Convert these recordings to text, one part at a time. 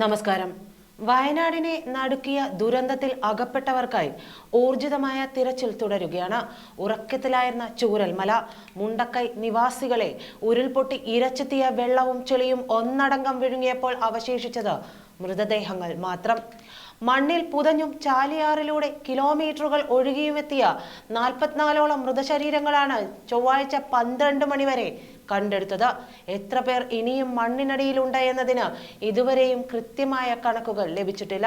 നമസ്കാരം. വയനാടിനെ നടുക്കിയ ദുരന്തത്തിൽ അകപ്പെട്ടവർക്കായി ഊർജിതമായ തിരച്ചിൽ തുടരുകയാണ്. ഉറക്കത്തിലായിരുന്ന ചൂരൽമല. മുണ്ടക്കൈ നിവാസികളെ ഉരുൾപൊട്ടി ഇരച്ചെത്തിയ വെള്ളവും ചെളിയും ഒന്നടങ്കം വിഴുങ്ങിയപ്പോൾ അവശേഷിച്ചത് മൃതദേഹങ്ങൾ മാത്രം. മണ്ണിൽ പുതഞ്ഞും ചാലിയാറിലൂടെ കിലോമീറ്ററുകൾ ഒഴുകിയുമെത്തിയ നാൽപ്പത്തിനാലോളം മൃതശരീരങ്ങളാണ് ചൊവ്വാഴ്ച പന്ത്രണ്ട് മണിവരെ കണ്ടെടുത്തത്. എത്ര പേർ ഇനിയും മണ്ണിനടിയിലുണ്ട് എന്നതിന് ഇതുവരെയും കൃത്യമായ കണക്കുകൾ ലഭിച്ചിട്ടില്ല.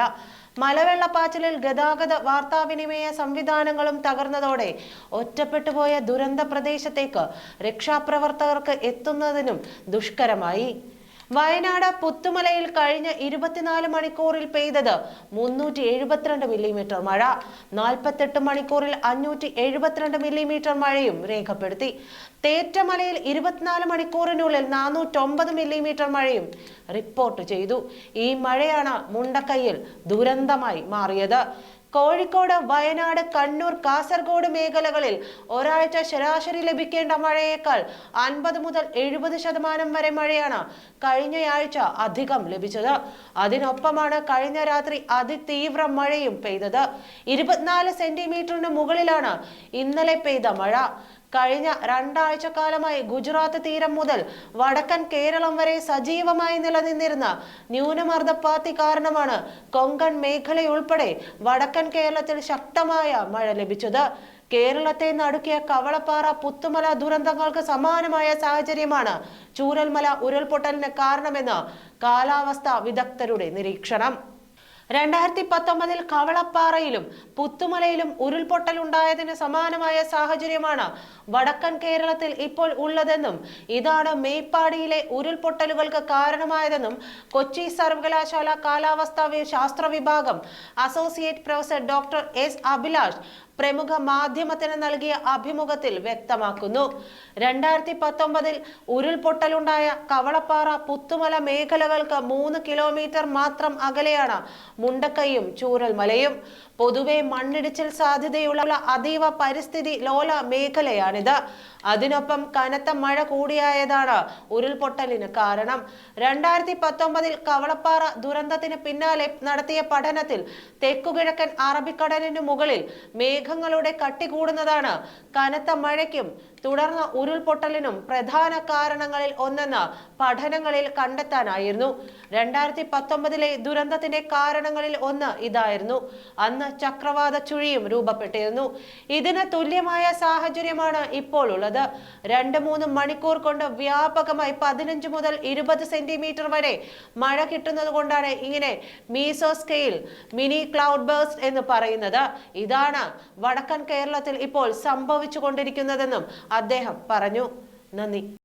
മലവെള്ളപ്പാച്ചിലിൽ ഗതാഗത വാർത്താവിനിമയ സംവിധാനങ്ങളും തകർന്നതോടെ ഒറ്റപ്പെട്ടുപോയ ദുരന്ത പ്രദേശത്തേക്ക് രക്ഷാപ്രവർത്തകർക്ക് എത്തുന്നതിനും ദുഷ്കരമായി. വയനാട് പുത്തുമലയിൽ കഴിഞ്ഞ ഇരുപത്തിനാല് മണിക്കൂറിൽ പെയ്തത് മുന്നൂറ്റി എഴുപത്തിരണ്ട് മില്ലിമീറ്റർ മഴ. നാൽപ്പത്തെട്ട് മണിക്കൂറിൽ അഞ്ഞൂറ്റി എഴുപത്തിരണ്ട് മില്ലിമീറ്റർ മഴയും രേഖപ്പെടുത്തി. തേറ്റമലയിൽ ഇരുപത്തിനാല് മണിക്കൂറിനുള്ളിൽ നാനൂറ്റൊമ്പത് മില്ലിമീറ്റർ മഴയും റിപ്പോർട്ട് ചെയ്തു. ഈ മഴയാണ് മുണ്ടക്കയ്യിൽ ദുരന്തമായി മാറിയത്. കോഴിക്കോട് വയനാട് കണ്ണൂർ കാസർഗോഡ് മേഖലകളിൽ ഒരാഴ്ച ശരാശരി ലഭിക്കേണ്ട മഴയേക്കാൾ അൻപത് മുതൽ എഴുപത് ശതമാനം വരെ മഴയാണ് കഴിഞ്ഞയാഴ്ച അധികം ലഭിച്ചത്. അതിനൊപ്പമാണ് കഴിഞ്ഞ രാത്രി അതിതീവ്ര മഴയും പെയ്തത്. ഇരുപത്തിനാല് സെന്റിമീറ്ററിന് മുകളിലാണ് ഇന്നലെ പെയ്ത മഴ. കഴിഞ്ഞ രണ്ടാഴ്ചക്കാലമായി ഗുജറാത്ത് തീരം മുതൽ വടക്കൻ കേരളം വരെ സജീവമായി നിലനിന്നിരുന്ന ന്യൂനമർദ്ദപ്പാത്തി കാരണമാണ് കൊങ്കൺ മേഖലയുൾപ്പെടെ വടക്കൻ കേരളത്തിൽ ശക്തമായ മഴ ലഭിച്ചത്. കേരളത്തെ നടുക്കിയ കവളപ്പാറ പുത്തുമല ദുരന്തങ്ങൾക്ക് സമാനമായ സാഹചര്യമാണ് ചൂരൽമല ഉരുൾപൊട്ടലിന് കാരണമെന്ന് കാലാവസ്ഥാ വിദഗ്ധരുടെ നിരീക്ഷണം. രണ്ടായിരത്തി പത്തൊമ്പതിൽ കവളപ്പാറയിലും പുത്തുമലയിലും ഉരുൾപൊട്ടൽ ഉണ്ടായതിന് സമാനമായ സാഹചര്യമാണ് വടക്കൻ കേരളത്തിൽ ഇപ്പോൾ ഉള്ളതെന്നും ഇതാണ് മേപ്പാടിയിലെ ഉരുൾപൊട്ടലുകൾക്ക് കാരണമായതെന്നും കൊച്ചി സർവകലാശാല കാലാവസ്ഥാ ശാസ്ത്ര വിഭാഗം associate professor doctor S Abhilash പ്രമുഖ മാധ്യമത്തിന് നൽകിയ അഭിമുഖത്തിൽ വ്യക്തമാക്കുന്നു. രണ്ടായിരത്തി പത്തൊമ്പതിൽ ഉരുൾപൊട്ടലുണ്ടായ കവളപ്പാറ പുത്തുമല മേഖലകൾക്ക് മൂന്ന് കിലോമീറ്റർ മാത്രം അകലെയാണ് മുണ്ടക്കൈയും ചൂരൽമലയും. പൊതുവെ മണ്ണിടിച്ചിൽ സാധ്യതയുള്ള അതീവ പരിസ്ഥിതി ലോല മേഖലയാണിത്. അതിനൊപ്പം കനത്ത മഴ കൂടിയായതാണ് ഉരുൾപൊട്ടലിന് കാരണം. രണ്ടായിരത്തി പത്തൊമ്പതിൽ കവളപ്പാറ ദുരന്തത്തിന് പിന്നാലെ നടത്തിയ പഠനത്തിൽ തെക്കുകിഴക്കൻ അറബിക്കടലിനു മുകളിൽ മേഘങ്ങളുടെ കട്ടി കൂടുന്നതാണ്. കനത്ത മഴയ്ക്കും തുടർന്ന് ഉരുൾപൊട്ടലിനും പ്രധാന കാരണങ്ങളിൽ ഒന്നെന്ന് പഠനങ്ങളിൽ കണ്ടെത്താനായിരുന്നു. രണ്ടായിരത്തി പത്തൊമ്പതിലെ ദുരന്തത്തിന്റെ കാരണങ്ങളിൽ ഒന്ന് ഇതായിരുന്നു. അന്ന് ചക്രവാത ചുഴിയും രൂപപ്പെട്ടിരുന്നു. ഇതിന് തുല്യമായ സാഹചര്യമാണ് ഇപ്പോൾ ഉള്ളത്. രണ്ട് മൂന്ന് മണിക്കൂർ കൊണ്ട് വ്യാപകമായി പതിനഞ്ച് മുതൽ ഇരുപത് സെന്റിമീറ്റർ വരെ മഴ കിട്ടുന്നത് കൊണ്ടാണ് ഇങ്ങനെ meso scale mini cloud birds എന്ന് പറയുന്നത്. ഇതാണ് വടക്കൻ കേരളത്തിൽ ഇപ്പോൾ സംഭവിച്ചു കൊണ്ടിരിക്കുന്നതെന്നും അദ്ദേഹം പറഞ്ഞു. നന്ദി.